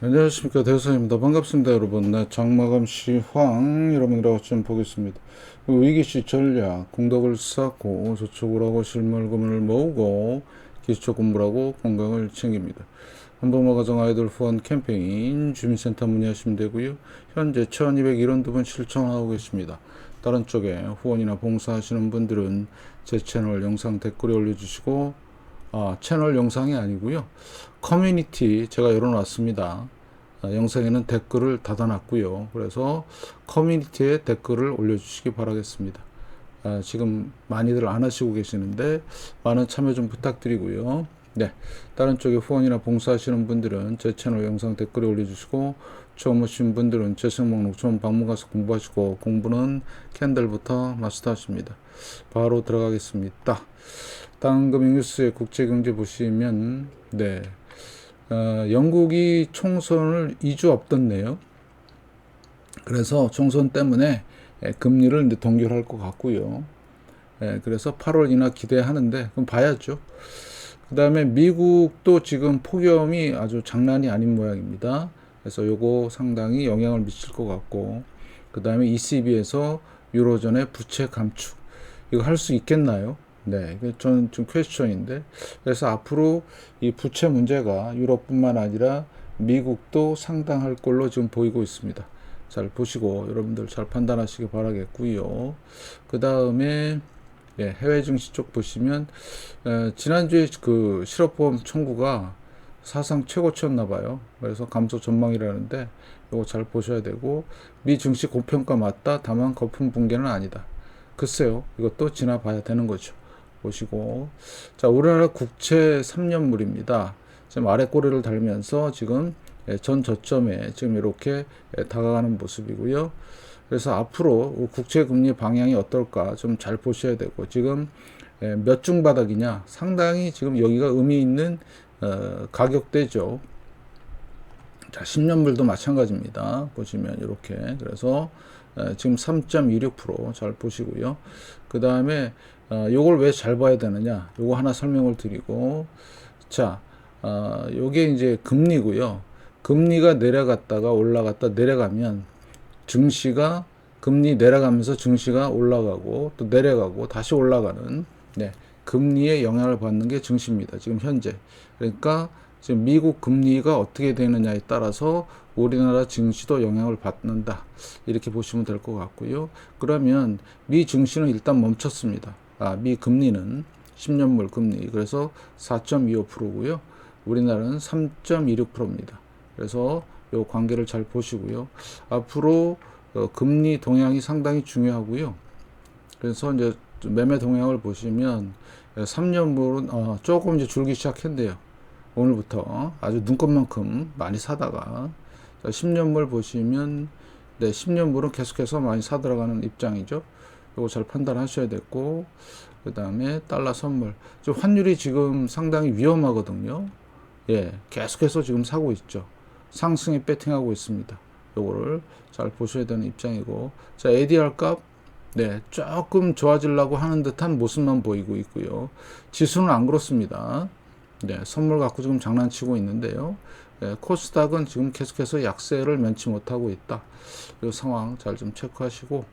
안녕하십니까 대사입니다. 반갑습니다 여러분. 네, 장마감 시황 여러분들하고 좀 보겠습니다. 위기시 전략 공덕을 쌓고 저축을 하고 실물금을 모으고 기초 공부를 하고 건강을 챙깁니다. 한동마 가정 아이들 후원 캠페인 주민센터 문의하시면 되고요. 현재 1201원 실천하고 계십니다. 다른 쪽에 후원이나 봉사하시는 분들은 제 채널 영상 댓글에 올려주시고 아, 채널 영상이 아니고요. 커뮤니티 제가 열어놨습니다. 아, 영상에는 댓글을 닫아놨고요. 그래서 커뮤니티에 댓글을 올려주시기 바라겠습니다. 아, 지금 많이들 안 하시고 계시는데 많은 참여 좀 부탁드리고요. 네, 다른 쪽에 후원이나 봉사하시는 분들은 제 채널 영상 댓글에 올려주시고 처음 오신 분들은 재생 목록 처음 방문 가서 공부하시고 공부는 캔들부터 마스터하십니다. 바로 들어가겠습니다. 땅금융 뉴스의 국제경제 보시면 네, 어, 영국이 총선을 2주 앞뒀네요. 그래서 총선 때문에 예, 금리를 이제 동결할 것 같고요. 예, 그래서 8월 이나 기대하는데 그럼 봐야죠. 그 다음에 미국도 지금 폭염이 아주 장난이 아닌 모양입니다. 그래서 요거 상당히 영향을 미칠 것 같고 그 다음에 ECB에서 유로존의 부채 감축 이거 할 수 있겠나요? 네, 저는 좀 퀘스천인데 그래서 앞으로 이 부채 문제가 유럽뿐만 아니라 미국도 상당할 걸로 지금 보이고 있습니다. 잘 보시고 여러분들 잘 판단하시기 바라겠고요. 그 다음에 예, 해외 증시 쪽 보시면 에, 지난주에 그 실업보험 청구가 사상 최고치였나 봐요. 그래서 감소 전망이라는데 이거 잘 보셔야 되고 미 증시 고평가 맞다. 다만 거품 붕괴는 아니다. 글쎄요. 이것도 지나봐야 되는 거죠. 보시고 자 우리나라 국채 3년물입니다. 지금 아래 꼬리를 달면서 지금 예, 전 저점에 지금 이렇게 예, 다가가는 모습이고요. 그래서 앞으로 국채 금리 방향이 어떨까 좀 잘 보셔야 되고 지금 예, 몇중 바닥이냐 상당히 지금 여기가 의미 있는 어, 가격대죠. 자, 10년물도 마찬가지입니다. 보시면 이렇게 그래서 에, 지금 3.26%잘 보시고요. 그 다음에 어, 요걸 왜 잘 봐야 되느냐? 요거 하나 설명을 드리고 자, 어, 요게 이제 금리고요. 금리가 내려갔다가 올라갔다 내려가면 증시가 금리 내려가면서 증시가 올라가고 또 내려가고 다시 올라가는 네, 금리의 영향을 받는 게 증시입니다. 지금 현재. 그러니까 지금 미국 금리가 어떻게 되느냐에 따라서 우리나라 증시도 영향을 받는다. 이렇게 보시면 될 것 같고요. 그러면 미 증시는 일단 멈췄습니다. 아, 미 금리는 10년물 금리. 그래서 4.25%고요. 우리나라는 3.26%입니다. 그래서 요 관계를 잘 보시고요. 앞으로 어, 금리 동향이 상당히 중요하고요. 그래서 이제 매매 동향을 보시면 3년물은 어, 조금 이제 줄기 시작했는데요. 오늘부터 아주 눈곱만큼 많이 사다가 10년물 보시면 네, 10년물은 계속해서 많이 사들어가는 입장이죠. 이거 잘 판단하셔야 됐고 그 다음에 달러 선물. 좀 환율이 지금 상당히 위험하거든요. 예, 계속해서 지금 사고 있죠. 상승에 배팅하고 있습니다. 요거를 잘 보셔야 되는 입장이고 자 ADR 값 네, 조금 좋아지려고 하는 듯한 모습만 보이고 있고요. 지수는 안 그렇습니다. 네, 선물 갖고 지금 장난치고 있는데요. 네, 코스닥은 지금 계속해서 약세를 면치 못하고 있다. 이 상황 잘 좀 체크하시고,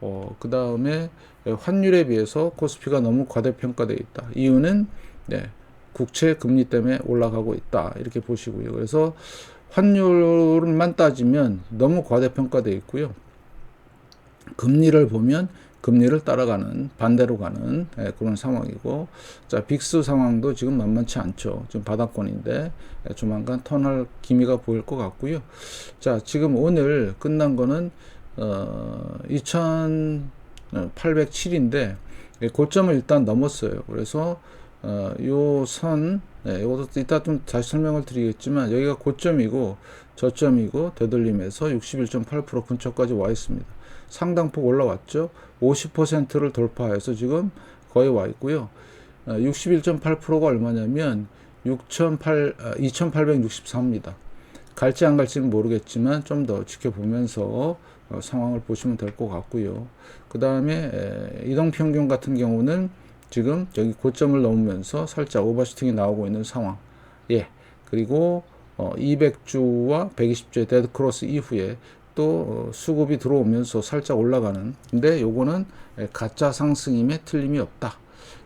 어, 그 다음에 환율에 비해서 코스피가 너무 과대평가되어 있다. 이유는, 네, 국채 금리 때문에 올라가고 있다. 이렇게 보시고요. 그래서 환율만 따지면 너무 과대평가되어 있고요. 금리를 보면 금리를 따라가는 반대로 가는 예, 그런 상황이고 자 빅스 상황도 지금 만만치 않죠 지금 바닥권인데 예, 조만간 턴할 기미가 보일 것 같고요 자 지금 오늘 끝난 거는 어 2807인데 예, 고점을 일단 넘었어요 그래서 어, 요 선, 네, 이것도 이따 좀 다시 설명을 드리겠지만, 여기가 고점이고, 저점이고, 되돌림에서 61.8% 근처까지 와 있습니다. 상당폭 올라왔죠. 50%를 돌파해서 지금 거의 와 있고요. 61.8%가 얼마냐면 6,800, 2,864입니다. 갈지 안 갈지는 모르겠지만 좀 더 지켜보면서 어, 상황을 보시면 될 것 같고요. 그 다음에 이동평균 같은 경우는 지금 여기 고점을 넘으면서 살짝 오버슈팅이 나오고 있는 상황. 예. 그리고 어, 200주와 120주의 데드 크로스 이후에 또 어, 수급이 들어오면서 살짝 올라가는 근데 요거는 에, 가짜 상승임에 틀림이 없다.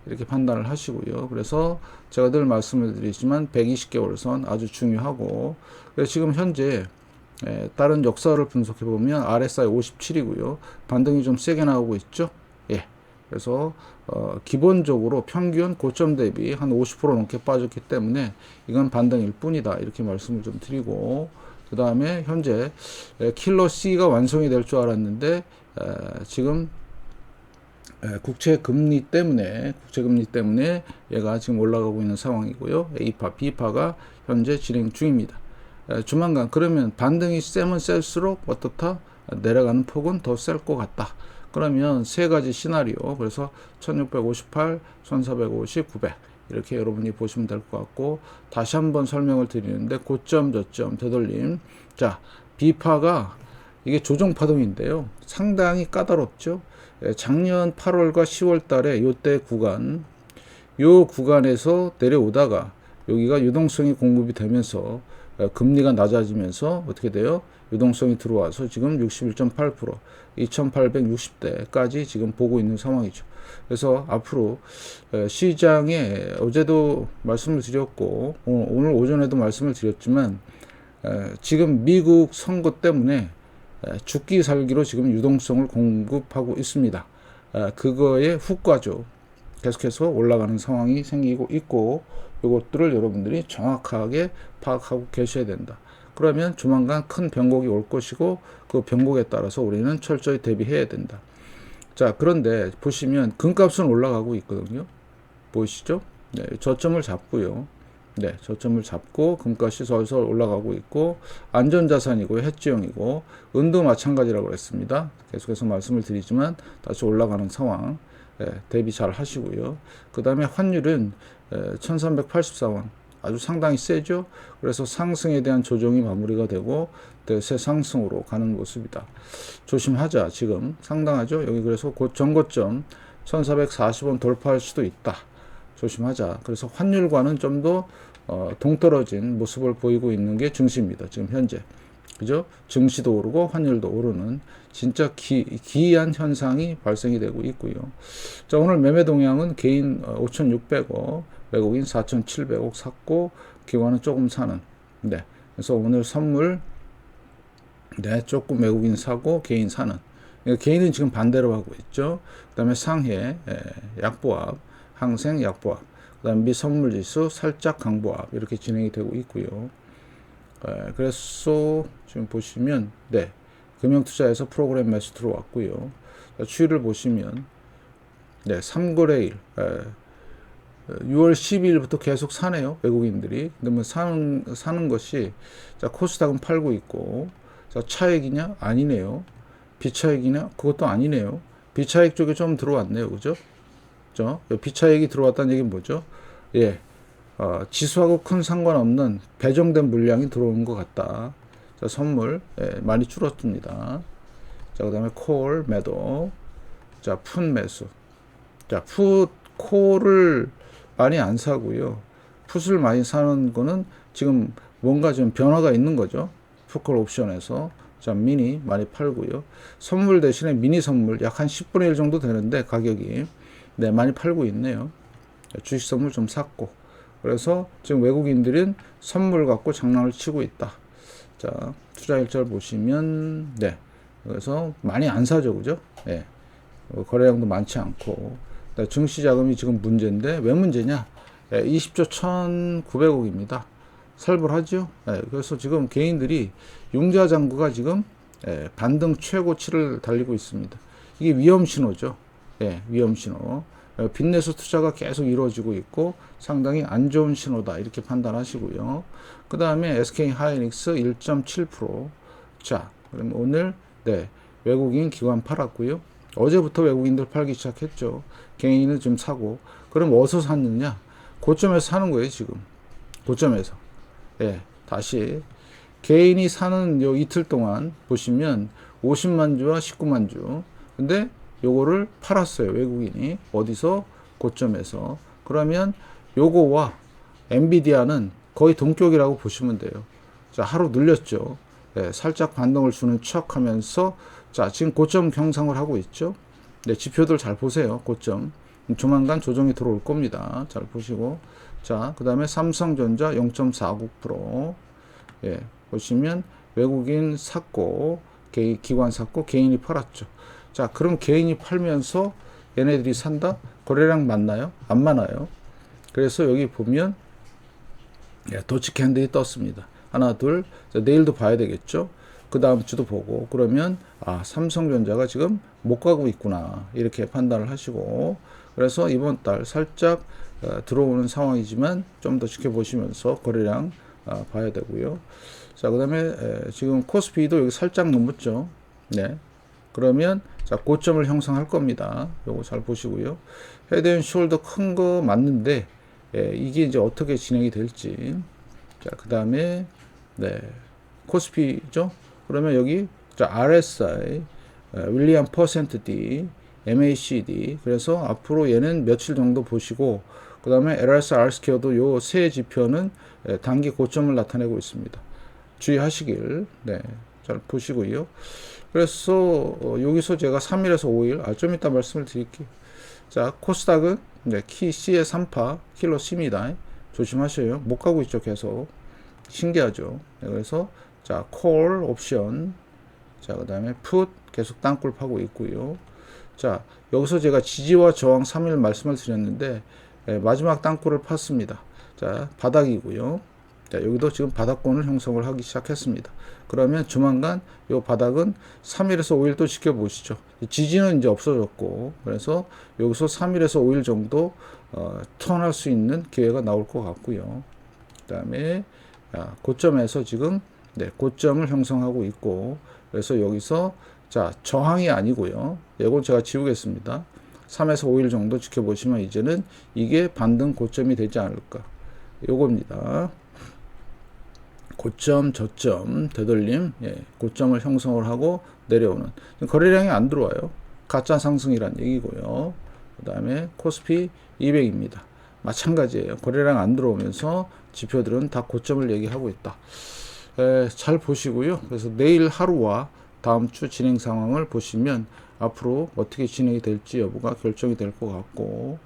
이렇게 판단을 하시고요. 그래서 제가 늘 말씀을 드리지만 120개월 선 아주 중요하고 지금 현재 에, 다른 역사를 분석해 보면 RSI 57이고요. 반등이 좀 세게 나오고 있죠. 예. 그래서 어, 기본적으로 평균 고점 대비 한 50% 넘게 빠졌기 때문에 이건 반등일 뿐이다. 이렇게 말씀을 좀 드리고 그 다음에 현재 에, 킬러 C가 완성이 될 줄 알았는데 에, 지금 에, 국채 금리 때문에 국채 금리 때문에 얘가 지금 올라가고 있는 상황이고요. A파, B파가 현재 진행 중입니다. 에, 조만간 그러면 반등이 세면 셀수록 어떻다? 내려가는 폭은 더 셀 것 같다. 그러면 세 가지 시나리오. 그래서 1658, 1450, 900 이렇게 여러분이 보시면 될 것 같고 다시 한번 설명을 드리는데 고점 저점 되돌림. 자 비파가 이게 조정 파동인데요. 상당히 까다롭죠? 예, 작년 8월과 10월 달에 요때 구간 요 구간에서 내려오다가 여기가 유동성이 공급이 되면서 어, 금리가 낮아지면서 어떻게 돼요? 유동성이 들어와서 지금 61.8% 2860대까지 지금 보고 있는 상황이죠. 그래서 앞으로 에, 시장에 어제도 말씀을 드렸고 오- 오늘 오전에도 말씀을 드렸지만 에, 지금 미국 선거 때문에 에, 죽기 살기로 지금 유동성을 공급하고 있습니다. 에, 그거의 후과죠. 계속해서 올라가는 상황이 생기고 있고 이것들을 여러분들이 정확하게 파악하고 계셔야 된다. 그러면 조만간 큰 변곡이 올 것이고 그 변곡에 따라서 우리는 철저히 대비해야 된다. 자, 그런데 보시면 금값은 올라가고 있거든요. 보이시죠? 네, 저점을 잡고요. 네, 저점을 잡고 금값이 서서히 올라가고 있고 안전자산이고 해지형이고 은도 마찬가지라고 했습니다. 계속해서 말씀을 드리지만 다시 올라가는 상황 예, 대비 잘 하시고요. 그 다음에 환율은 1384원 아주 상당히 세죠. 그래서 상승에 대한 조정이 마무리가 되고 대세 상승으로 가는 모습이다. 조심하자. 지금 상당하죠. 여기 그래서 곧 전고점 1440원 돌파할 수도 있다. 조심하자. 그래서 환율과는 좀더 어, 동떨어진 모습을 보이고 있는 게 증시입니다. 지금 현재. 그죠? 증시도 오르고 환율도 오르는 진짜 기, 기이한 현상이 발생이 되고 있고요. 자, 오늘 매매 동향은 개인 5,600억, 외국인 4,700억 샀고, 기관은 조금 사는. 네. 그래서 오늘 선물, 네, 조금 외국인 사고, 개인 사는. 그러니까 개인은 지금 반대로 하고 있죠. 그 다음에 상해, 예, 약보합, 항생 약보합, 그 다음에 미 선물 지수 살짝 강보합, 이렇게 진행이 되고 있고요. 예, 그래서 지금 보시면, 네. 금융투자에서 프로그램 매수 들어왔고요. 추이를 보시면, 네, 3거래일, 예, 6월 12일부터 계속 사네요. 외국인들이. 그러면 사는, 사는 것이, 자, 코스닥은 팔고 있고, 자, 차익이냐? 아니네요. 비차익이냐? 그것도 아니네요. 비차익 쪽에 좀 들어왔네요. 그죠? 그죠? 비차익이 들어왔다는 얘기는 뭐죠? 예. 어, 지수하고 큰 상관없는 배정된 물량이 들어온 것 같다. 자, 선물, 예, 많이 줄었습니다. 자, 그 다음에 콜, 매도. 자, 푼 매수. 자, 풋, 콜을 많이 안 사고요. 풋을 많이 사는 거는 지금 뭔가 좀 변화가 있는 거죠. 풋콜 옵션에서. 자, 미니 많이 팔고요. 선물 대신에 미니 선물 약 한 10분의 1 정도 되는데 가격이 네, 많이 팔고 있네요. 주식 선물 좀 샀고. 그래서 지금 외국인들은 선물 갖고 장난을 치고 있다. 자, 투자 일절 보시면 네. 그래서 많이 안 사죠. 그죠? 예. 어, 거래량도 많지 않고. 네, 증시 자금이 지금 문제인데 왜 문제냐? 예, 20조 1,900억입니다. 살벌하죠? 예, 그래서 지금 개인들이 융자 잔고가 지금 예, 반등 최고치를 달리고 있습니다. 이게 위험 신호죠. 예, 위험 신호. 어, 빚내수 투자가 계속 이루어지고 있고 상당히 안 좋은 신호다 이렇게 판단하시고요. 그 다음에 SK 하이닉스 1.7%. 자, 그럼 오늘 네 외국인 기관 팔았고요. 어제부터 외국인들 팔기 시작했죠. 개인은 좀 사고. 그럼 어디서 샀느냐? 고점에서 사는 거예요 지금. 고점에서. 예, 다시 개인이 사는 요 이틀 동안 보시면 50만 주와 19만 주. 근데 요거를 팔았어요. 외국인이. 어디서? 고점에서. 그러면 요거와 엔비디아는 거의 동격이라고 보시면 돼요. 자, 하루 늘렸죠. 예, 살짝 반등을 주는 척 하면서 자, 지금 고점 경상을 하고 있죠. 네, 지표들 잘 보세요. 고점. 조만간 조정이 들어올 겁니다. 잘 보시고. 자, 그 다음에 삼성전자 0.49%. 예, 보시면 외국인 샀고, 개, 기관 샀고, 개인이 팔았죠. 자, 그럼 개인이 팔면서 얘네들이 산다? 거래량 맞나요? 안 많아요. 그래서 여기 보면 예, 도치 캔들이 떴습니다. 하나, 둘, 자, 내일도 봐야 되겠죠? 그 다음 주도 보고, 그러면, 아, 삼성전자가 지금 못 가고 있구나. 이렇게 판단을 하시고, 그래서 이번 달 살짝 어, 들어오는 상황이지만 좀 더 지켜보시면서 거래량 어, 봐야 되고요. 자, 그 다음에 지금 코스피도 여기 살짝 넘었죠. 네. 그러면 자 고점을 형성할 겁니다. 요거 잘 보시고요. 헤드 앤 숄더 큰 거 맞는데 예, 이게 이제 어떻게 진행이 될지. 자, 그 다음에 네 코스피죠. 그러면 여기 자 RSI, 윌리엄 퍼센트 D, MACD. 그래서 앞으로 얘는 며칠 정도 보시고 그 다음에 LRS, R스퀘어도 요 세 지표는 예, 단기 고점을 나타내고 있습니다. 주의하시길 네, 잘 보시고요. 그래서 어, 여기서 제가 3일에서 5일, 아, 좀 이따 말씀을 드릴게요. 자, 코스닥은 네, 키 C의 3파, 킬로 C입니다. 조심하셔요. 못 가고 있죠, 계속. 신기하죠. 네, 그래서 자, 콜 옵션, 자, 그 다음에 풋 계속 땅굴 파고 있고요. 자, 여기서 제가 지지와 저항 3일 말씀을 드렸는데 예, 마지막 땅굴을 팠습니다. 자, 바닥이고요. 자, 여기도 지금 바닥권을 형성을 하기 시작했습니다. 그러면 조만간 이 바닥은 3일에서 5일 또 지켜보시죠. 지지는 이제 없어졌고, 그래서 여기서 3일에서 5일 정도 어, 턴할 수 있는 기회가 나올 것 같고요. 그 다음에 고점에서 지금 네, 고점을 형성하고 있고, 그래서 여기서 자 저항이 아니고요. 이건 제가 지우겠습니다. 3에서 5일 정도 지켜보시면 이제는 이게 반등 고점이 되지 않을까. 요겁니다. 고점, 저점, 되돌림, 예, 고점을 형성을 하고 내려오는 거래량이 안 들어와요. 가짜 상승이란 얘기고요. 그 다음에 코스피 200입니다. 마찬가지예요. 거래량 안 들어오면서 지표들은 다 고점을 얘기하고 있다. 에, 잘 보시고요. 그래서 내일 하루와 다음 주 진행 상황을 보시면 앞으로 어떻게 진행이 될지 여부가 결정이 될 것 같고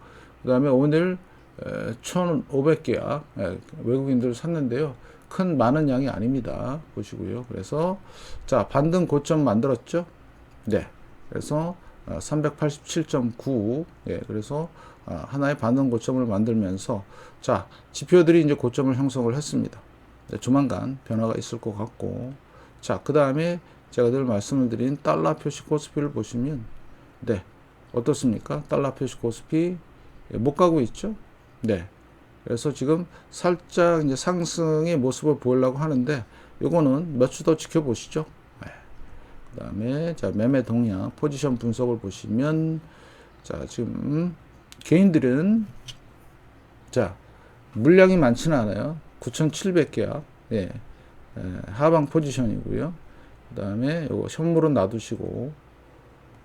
그 다음에 오늘 1,500개야 외국인들 샀는데요. 큰 많은 양이 아닙니다. 보시고요. 그래서 자 반등 고점 만들었죠. 네. 그래서 387.9 예, 그래서 아, 하나의 반등 고점을 만들면서 자 지표들이 이제 고점을 형성을 했습니다. 네, 조만간 변화가 있을 것 같고 자그 다음에 제가 늘 말씀을 드린 달러 표시 코스피를 보시면 네 어떻습니까? 달러 표시 코스피 예, 못 가고 있죠. 네 그래서 지금 살짝 이제 상승의 모습을 보이려고 하는데 요거는 몇 주 더 지켜보시죠. 네. 그 다음에 자 매매 동향 포지션 분석을 보시면 자 지금 개인들은 자 물량이 많지는 않아요. 9,700개야. 예. 하방 포지션이고요. 그 다음에 요거 현물은 놔두시고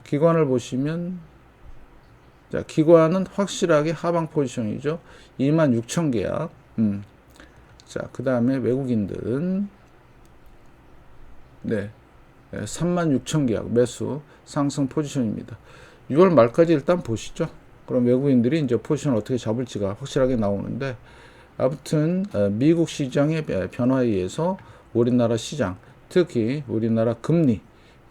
기관을 보시면 자, 기관은 확실하게 하방 포지션이죠. 2만 6천 계약. 음. 자, 그 다음에 외국인들은 네. 3만 6천 계약 매수 상승 포지션입니다. 6월 말까지 일단 보시죠. 그럼 외국인들이 이제 포지션 어떻게 잡을지가 확실하게 나오는데 아무튼 어, 미국 시장의 변화에 의해서 우리나라 시장 특히 우리나라 금리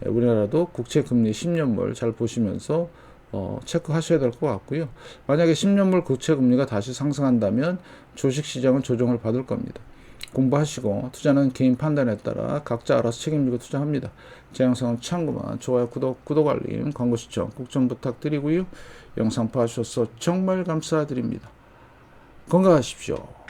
우리나라도 국채 금리 10년물 잘 보시면서 어, 체크하셔야 될 것 같고요. 만약에 10년물 국채 금리가 다시 상승한다면 주식 시장은 조정을 받을 겁니다. 공부하시고 투자는 개인 판단에 따라 각자 알아서 책임지고 투자합니다. 제 영상은 참고만 좋아요, 구독, 구독 알림, 광고 시청 꼭 좀 부탁드리고요. 영상 봐주셔서 정말 감사드립니다. 건강하십시오.